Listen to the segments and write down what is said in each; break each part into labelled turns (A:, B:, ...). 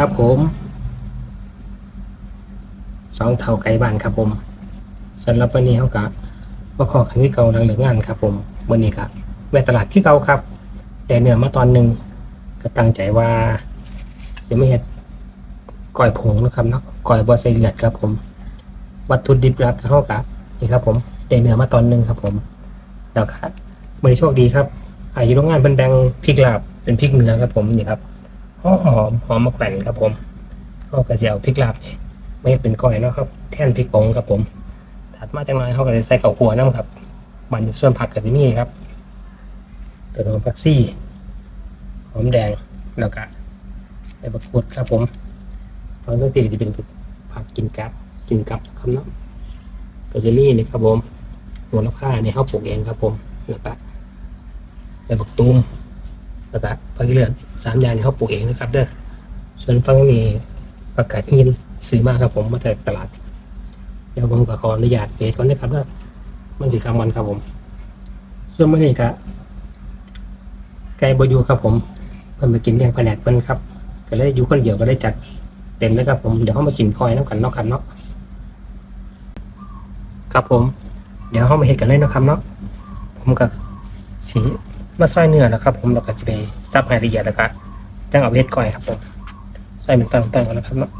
A: ครับผมสองเท่าไก่บ้านครับผมสำหรับวันนี้เขากะมาพอกันที่เก่าหลังเหลืองานครับผมวันนี้ครับแวะตลาดที่เก่าครับแต่เนื้อมาตอนหนึ่งก็ตั้งใจว่าสิไม่เห็ดก่อยผงนะครับเนาะก่อยบอใส่เลือดครับผม วัตถุดิบหลักเขากะนี่ครับผมได้เนื้อมาตอนหนึ่งครับผมแล้วครับวันโชคดีครับอายุโรงงานเป็นแบงพริกลาบเป็นพริกเนื้อครับผมนี่ครับ อหอมหอมมะแขวนครับผมเขาก็จะเอาพริกลาบนี่ไม่เป็นก้อยเนาะครับ แท่นพริกผงครับผม ถัดมาจากนั้นเขาก็จะใส่ข้าวคั่วน้ำครับมันส่วนผักกับที่นี่ครับตัวหอมผักซี่หอมแดงแล้วก็ใบมะกรูดครับผมตอนต้นปีจะเป็นผักกินกับกินกับครับเนาะก็จะนี่นี่ครับผมหัวละผ้าเนี่ยเขาปลูกเองครับผมแล้วก็ใบบักตูม แล้วก็ผักเลือดสามอย่างนี้เขาปลูกเองนะครับ เด้อส่วนฝั่งนี้ประกาศหินซื้อมาครับผมมาจากตลาด เดี๋ยวผมขออนุญาตเบสก่อนนะครับว่ามันสีคำวันครับผม ส่วนมื่อนี้ก็ไก่บอยูครับผมเพิ่นไปกินเลี้ยงแผนกเพิ่นครับ ก็เลยอยู่คนเดียวก็ได้จัดเต็มเลยครับผมเดี๋ยวเขามากินคอยน้ำกันเนาะครับเนาะครับผม เดี๋ยวเขามาเห็ดกันเลยนะครับเนาะผมก็สี มาซอยเนื้อนะครับ ผมเราก็จะไปซับรายละเอียดแล้วก็จังเอาเวทก่อยครับผมซอยเป็นตอนๆกันแล้วครับเนาะ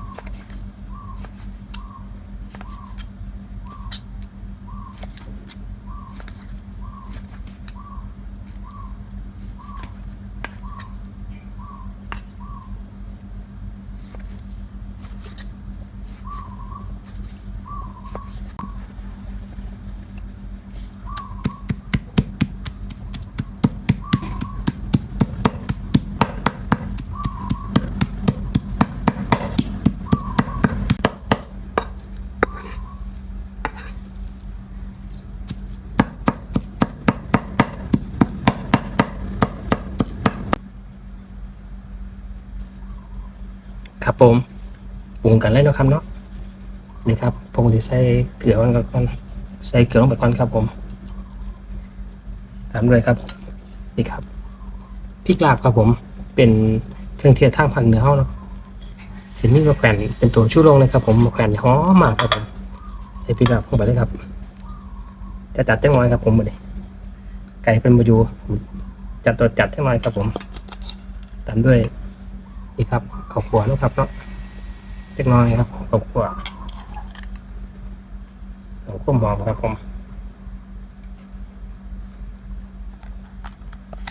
A: ครับผมปรุงกันเลยนะครับเนาะนี่ครับผมจะใส่เกลือลงไปก่อนใส่เกลือลงไปก่อนครับผมตามด้วยครับนี่ครับพริกลาบครับผมเป็นเครื่องเทศทางภาคเหนือเฮาเนาะสิมีมะแขวนเป็นตัวชูโรงเลยครับผมมะแขวนหอมมากครับผมใส่พริกลาบลงไปเลยครับจะจัดจังน้อยครับผมมาเลยไก่เป็นมาอยู่จัดตัวจัดจังน้อยครับผมตามด้วย นี่ครับข้าวคั่วนะครับเนาะเล็กน้อยครับข้าวคั่วข้าวคั่วหอมครับผม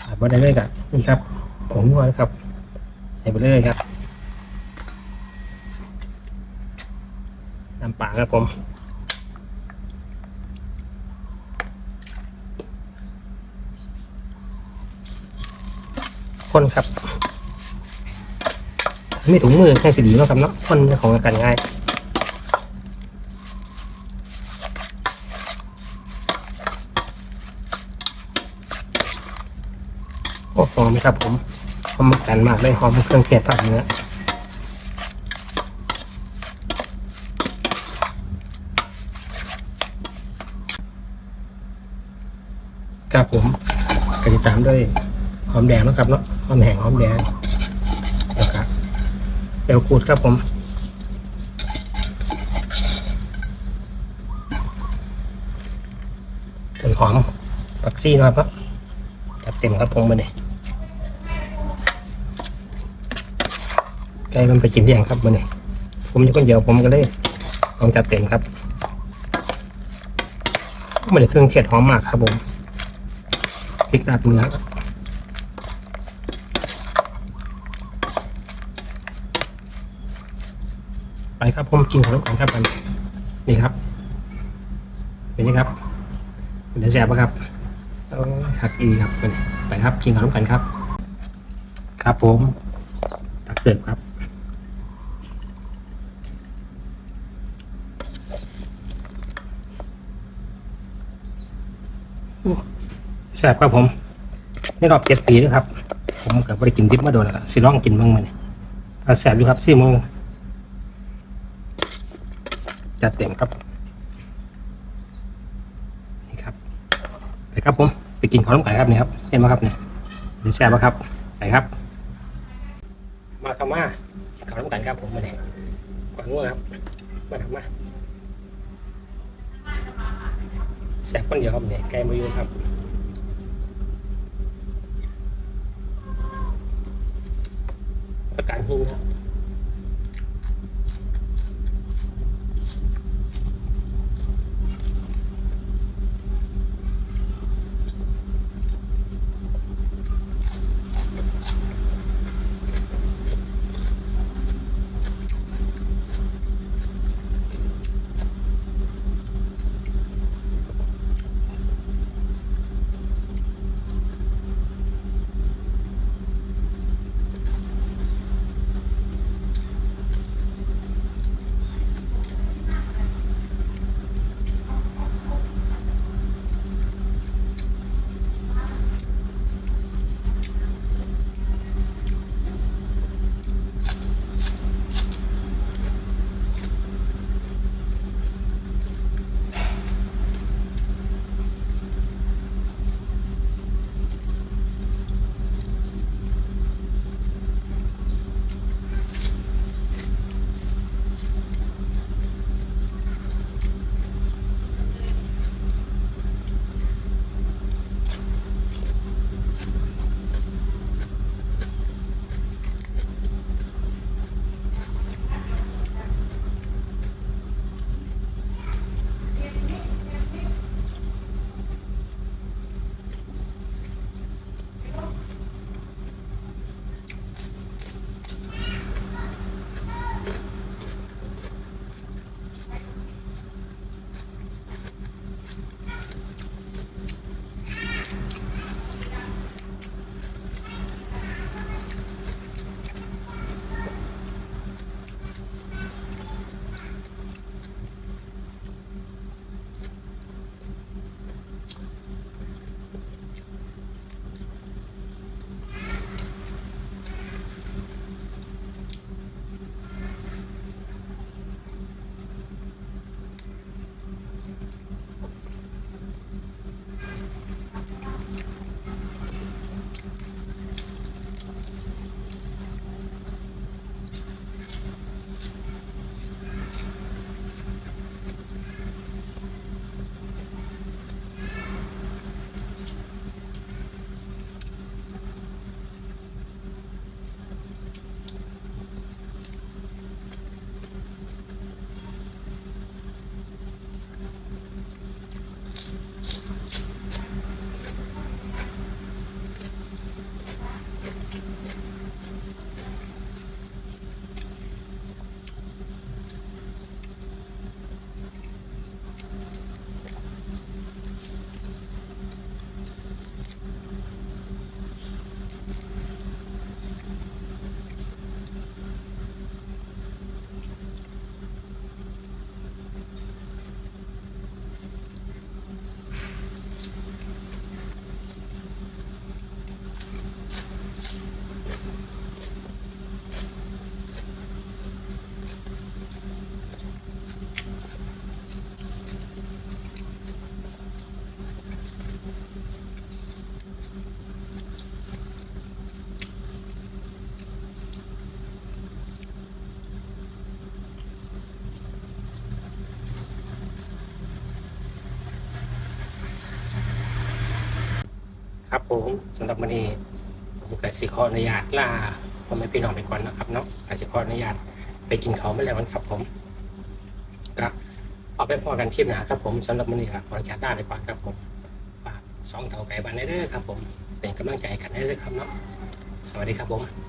A: ใส่ไปเลยครับนี่ครับผงนัวนะครับ ใส่ไปเลยครับน้ำปลาครับผมคนครับ ไมีถุงมือแค่สีดีเนาะครับเนาะคนของกันง่ายโอ้หอมครับผมหอมกันมากเลยหอมเครื่องเทศผักเนื้อครับผมก็จะตามด้วยหอมแดงนะครับเนาะหอมแห้งหอมแดง เดวกูดครับผมต้นหอมผักซี่นะครับจัดเต็มครับผมมาเนี่ยไก่มันไปกินเลี้ยงครับมาเนี่ยผมอยู่คนเดียวผมก็เลยลองจัดเต็มครับมาเลยเครื่องเทศหอมมากครับผมพริกราดเนื้อครับ ไปครับผมกินขน้ำกันครับกันนี่ครับ เป็นนี่ครับเป็นแซบปะครับเออหักอีครับไปไปครับกินขนมกันครับ ครับผมตักเสิร์ฟครับแซบครับผมนี่รอบเจ็ดปีแล้วครับ ผมกับไปกินดิบมาโดนแล้วครับสิลองกินบ้างมเนี่ยถ้าแซบอยู่ครับสี่โมง จัดเต็มครับ นี่ครับไปครับผม ไปกินข้าวน้ำไก่ครับนี่ครับ เห็นไหมครับเนี่ยเป็นแซ่บไหมครับ ไปครับ มาครับมาเขาต้องกันครับผมมาเนี่ยกวางงัวครับ มาครับมาแซ่บคนเดียวครับเนี่ยไก่มาอยู่ครับประกันหิ้งครับ ผมสำหรับวันนี้ผมกับสิขออนุญาตลาพ่อแม่พี่น้องไปก่อนนะครับเนาะอาจจะขออนุญาตไปกินเขาไม่แล้วกันครับผมก็เอาไปพอกันคลิปหนาครับผมสำหรับวันนี้ครับขออนุญาตลาไปก่อนครับผมฝากสองเท่าไก่บ้านได้เด้อครับผมเป็นกำลังใจกันได้เลยครับเนาะสวัสดีครับผม